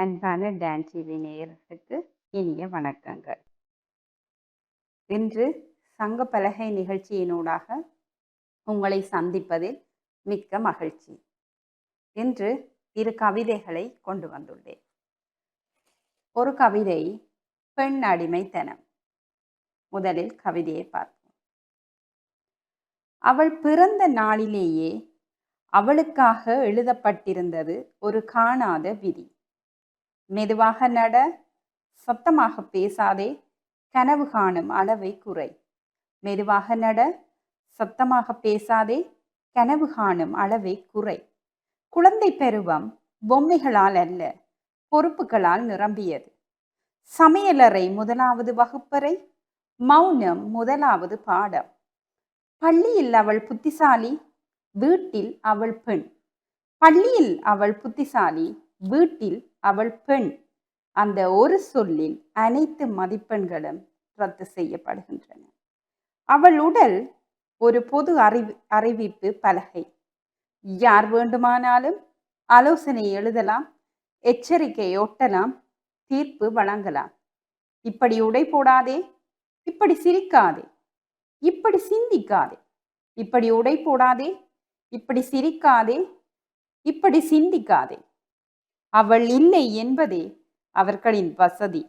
அன்பான dance TV நேயர்களுக்கு இனிய வணக்கங்கள். இன்று சங்க பலகை நிகழ்ச்சியினூடாக உங்களை சந்திப்பதில் மிக்க மகிழ்ச்சி. இன்று இரு கவிதைகளை கொண்டு வந்துள்ளேன். ஒரு கவிதை பெண் அடிமைத்தனம். முதலில் கவிதையை பார்ப்போம். அவள் பிறந்த நாளிலேயே அவளுக்காக எழுதப்பட்டிருந்தது ஒரு காணாத விதி. மெதுவாக நட சத்தமாக பேசாதே கனவு காணும் அளவை குறை. மெதுவாக நட சத்தமாக பேசாதே கனவு காணும் அளவை குறை. குழந்தை பருவம் பொம்மைகளால் அல்ல பொறுப்புகளால் நிரம்பியது. சமையலறை முதலாவது வகுப்பறை மௌனம் முதலாவது பாடம். பள்ளியில் அவள் புத்திசாலி வீட்டில் அவள் பெண். பள்ளியில் அவள் புத்திசாலி வீட்டில் அவள் பெண். அந்த ஒரு சொல்லில் அனைத்து மதிப்பெண்களும் ரத்து செய்யப்படுகின்றன. அவள் உடல் ஒரு பொது அறிவி அறிவிப்பு பலகை. யார் வேண்டுமானாலும் ஆலோசனை எழுதலாம் எச்சரிக்கை ஒட்டலாம் தீர்ப்பு வழங்கலாம். இப்படி உடை போடாதே இப்படி சிரிக்காதே இப்படி சிந்திக்காதே இப்படி உடை போடாதே இப்படி சிரிக்காதே இப்படி சிந்திக்காதே. அவள் இல்லை என்பதே அவர்களின் வசதி.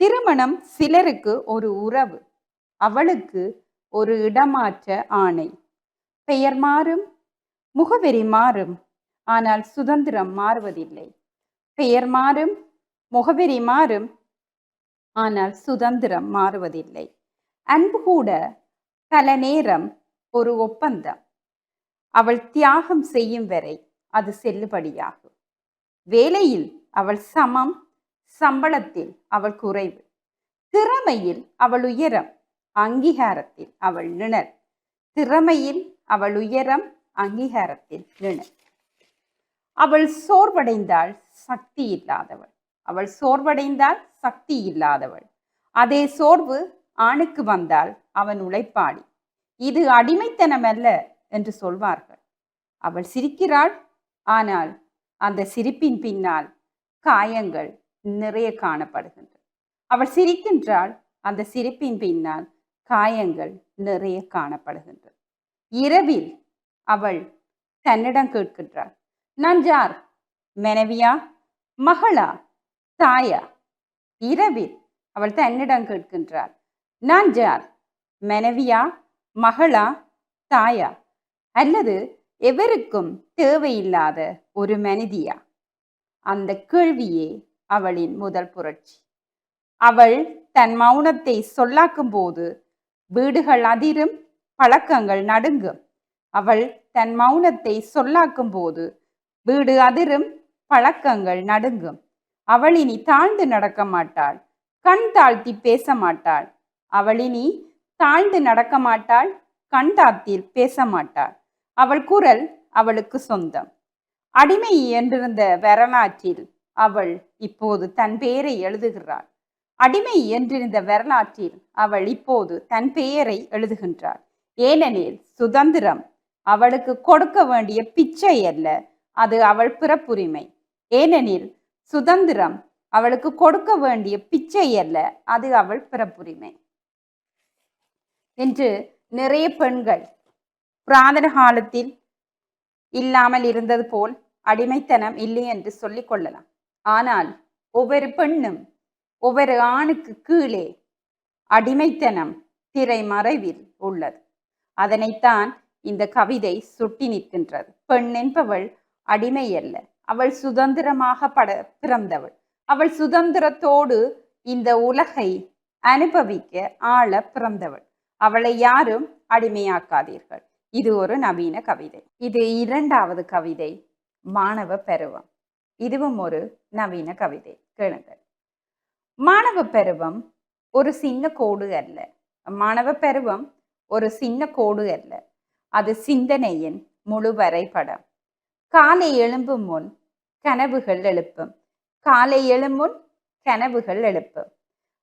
திருமணம் சிலருக்கு ஒரு உறவு அவளுக்கு ஒரு இடமாற்ற ஆணை. பெயர் மாறும் முகவரி மாறும் ஆனால் சுதந்திரம் மாறுவதில்லை. பெயர் மாறும் முகவரி மாறும் ஆனால் சுதந்திரம் மாறுவதில்லை. அன்பு கூட பல நேரம் ஒரு ஒப்பந்தம். அவள் தியாகம் செய்யும் வரை அது செல்லுபடியாகும். வேலையில் அவள் சமம் சம்பளத்தில் அவள் குறைவு. திறமையில் அவள் உயரம் அங்கீகாரத்தில் அவள் நிழல். திறமையில் அவள் உயரம் அங்கீகாரத்தில் நிழல். அவள் சோர்வடைந்தால் சக்தி இல்லாதவள். அவள் சோர்வடைந்தால் சக்தி இல்லாதவள். அதே சோர்வு ஆணுக்கு வந்தால் அவன் உழைப்பாடி இது அடிமைத்தனம் அல்ல என்று சொல்வார்கள். அவள் சிரிக்கிறாள் ஆனால் அந்த சிரிப்பின் பின்னால் காயங்கள் நிறைய காணப்படுகின்றன. அவள் சிரிக்கின்றாள் அந்த சிரிப்பின் பின்னால் காயங்கள் நிறைய காணப்படுகின்றன. இரவில் அவள் தன்னிடம் கேட்கின்றாள் நான் யார் மனைவியா மகளா தாயா? இரவில் அவள் தன்னிடம் கேட்கின்றாள் நான் யார் மனைவியா மகளா தாயா? அல்லது எவருக்கும் தேவையில்லாத ஒரு மனிதியா? அந்த கேள்வியே அவளின் முதல் புரட்சி. அவள் தன் மௌனத்தை சொல்லாக்கும் போது வீடுகள் அதிரும் பழக்கங்கள் நடுங்கும். அவள் தன் மௌனத்தை சொல்லாக்கும் போது வீடு அதிரும் பழக்கங்கள் நடுங்கும். அவள் இனி தாழ்ந்து நடக்க மாட்டாள் கண் தாழ்த்தி பேச மாட்டாள். அவள் இனி தாழ்ந்து நடக்க மாட்டாள் கண் தாத்தில் பேச மாட்டாள். அவள் குரல் அவளுக்கு சொந்தம். அடிமை என்றிருந்த வரலாற்றில் அவள் இப்போது தன் பெயரை எழுதுகிறாள். அடிமை என்றிருந்த வரலாற்றில் அவள் இப்போது தன் பெயரை எழுதுகின்றாள். ஏனெனில் சுதந்திரம் அவளுக்கு கொடுக்க வேண்டிய பிச்சை அல்ல அது அவள் பிறப்புரிமை. ஏனெனில் சுதந்திரம் அவளுக்கு கொடுக்க வேண்டிய பிச்சை அல்ல அது அவள் பிறப்புரிமை. என்று நிறைய பெண்கள் புராதன காலத்தில் இல்லாமல் இருந்தது போல் அடிமைத்தனம் இல்லை என்று சொல்லிக் கொள்ளலாம். ஆனால் ஒவ்வொரு பெண்ணும் ஒவ்வொரு ஆணுக்கு கீழே அடிமைத்தனம் திரைமறைவில் உள்ளது. அதனைத்தான் இந்த கவிதை சுட்டி நிற்கின்றது. பெண் என்பவள் அடிமை அல்ல. அவள் சுதந்திரமாக பட பிறந்தவள். அவள் சுதந்திரத்தோடு இந்த உலகை அனுபவிக்க ஆள பிறந்தவள். அவளை யாரும் அடிமையாக்காதீர்கள். இது ஒரு நவீன கவிதை. இது இரண்டாவது கவிதை மாணவ பருவம். இதுவும் ஒரு நவீன கவிதை. கேளுங்கள் மாணவ பருவம் ஒரு சின்ன கோடு அல்ல. மாணவ பருவம் ஒரு சின்ன கோடு அல்ல. அது சிந்தனையின் முழு வரைபடம். காலை எழும்பும் முன் கனவுகள் எழுப்பும். காலை எழும்பும் கனவுகள் எழுப்பும்.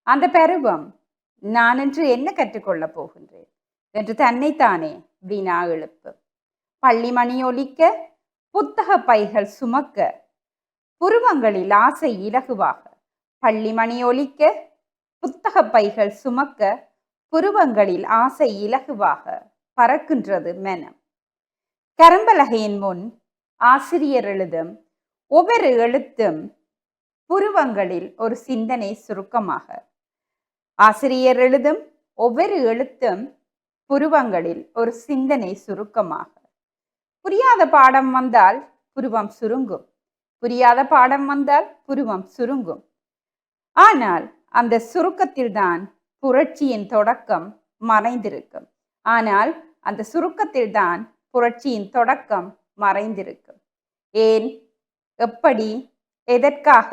அந்த பருவம் நான் என்று என்ன கற்றுக்கொள்ளப் போகின்றேன்? என்று தன்னைத்தானே வினா எழுப்பு பள்ளி மணி ஒலிக்க புத்தக பைகள் சுமக்க புருவங்களில் ஆசை இலகுவாக. பள்ளி மணி ஒலிக்க புத்தக பைகள் சுமக்க புருவங்களில் ஆசை இலகுவாக பறக்கின்றது மனம். கரம்பலகையின் முன் ஆசிரியர் எழுதும் ஒவ்வொரு எழுத்தும் புருவங்களில் ஒரு சிந்தனை சுருக்கமாக. ஆசிரியர் எழுதும் ஒவ்வொரு எழுத்தும் புருவங்களில் ஒரு சிந்தனை சுருக்கமாக. புரியாத பாடம் வந்தால் புருவம் சுருங்கும். புரியாத பாடம் வந்தால் புருவம் சுருங்கும். ஆனால் அந்த சுருக்கத்தில்தான் புரட்சியின் தொடக்கம் மறைந்திருக்கும். ஆனால் அந்த சுருக்கத்தில்தான் புரட்சியின் தொடக்கம் மறைந்திருக்கும். ஏன்? எப்படி? எதற்காக?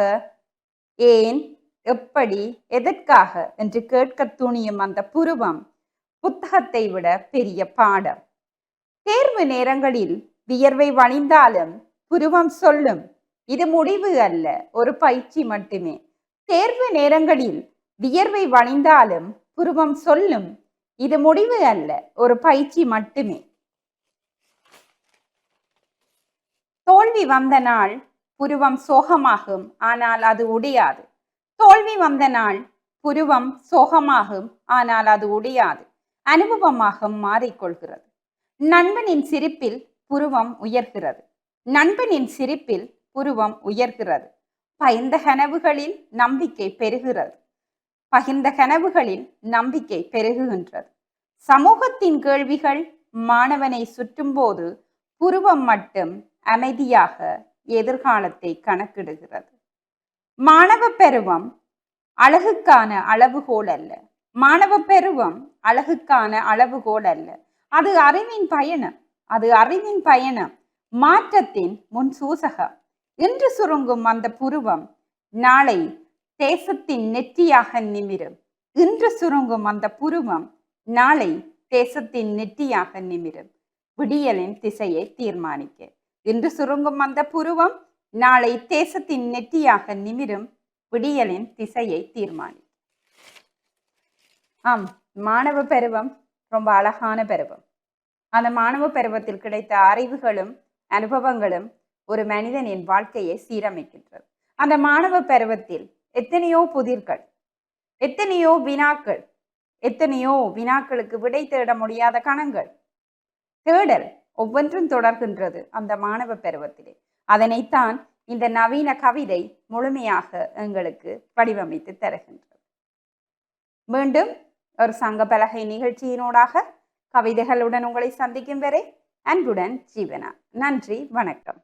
ஏன்? எப்படி? எதற்காக? என்று கேட்க துணியும் அந்த புருவம் புத்தகத்தை விட பெரிய பாடம். தேர்வு நேரங்களில் வியர்வை வழிந்தாலும் புருவம் சொல்லும் இது முடிவு அல்ல ஒரு பயிற்சி மட்டுமே. தேர்வு நேரங்களில் வியர்வை வழிந்தாலும் புருவம் சொல்லும் இது முடிவு அல்ல ஒரு பயிற்சி மட்டுமே. தோல்வி வந்த நாள் புருவம் சோகமாகும் ஆனால் அது உடையாது. தோல்வி வந்த நாள் புருவம் சோகமாகும் ஆனால் அது உடையாது. அனுபவமாக மாறிக்கொள்கிறது. நண்பனின் சிரிப்பில் புருவம் உயர்கிறது. நண்பனின் சிரிப்பில் புருவம் உயர்கிறது. பயந்த கனவுகளில் நம்பிக்கை பெருகிறது. பகிர்ந்த கனவுகளில் நம்பிக்கை பெருகுகின்றது. சமூகத்தின் கேள்விகள் மாணவனை சுற்றும்போது புருவம் மட்டும் அமைதியாக எதிர்காலத்தை கணக்கிடுகிறது. மாணவ பருவம் அழகுக்கான அளவுகோல் அல்ல. மாணவ பருவம் அழகுக்கான அளவுகோல் அல்ல. அது அறிவின் பயணம் அது அறிவின் பயணம் மாற்றத்தின் முன் சூசகம். இன்று சுருங்கும் அந்த புருவம் நாளை தேசத்தின் நெற்றியாக நிமிரும். இன்று சுருங்கும் அந்த புருவம் நாளை தேசத்தின் நெற்றியாக நிமிரும். விடியலின் திசையை தீர்மானிக்க. இன்று சுருங்கும் அந்த புருவம் நாளை தேசத்தின் நெற்றியாக நிமிரும். விடியலின் திசையை தீர்மானி ஆம் மாணவ பருவம் ரொம்ப அழகான பருவம். அந்த மாணவ பருவத்தில் கிடைத்த அறிவுகளும் அனுபவங்களும் ஒரு மனிதனின் வாழ்க்கையை சீரமைக்கின்றது. அந்த மாணவ பருவத்தில் எத்தனையோ புதிர்கள் எத்தனையோ வினாக்கள் எத்தனையோ வினாக்களுக்கு விடை தேட முடியாத கணங்கள் தேடல் ஒவ்வொன்றும் தொடர்கின்றது அந்த மாணவ பருவத்திலே. அதனைத்தான் இந்த நவீன கவிதை முழுமையாக எங்களுக்கு வடிவமைத்து தருகின்றது. மீண்டும் ஒரு சங்க பலகை நிகழ்ச்சியினூடாக கவிதைகளுடன் உங்களை சந்திக்கும் வரை அன்புடன் ஜீவனா. நன்றி வணக்கம்.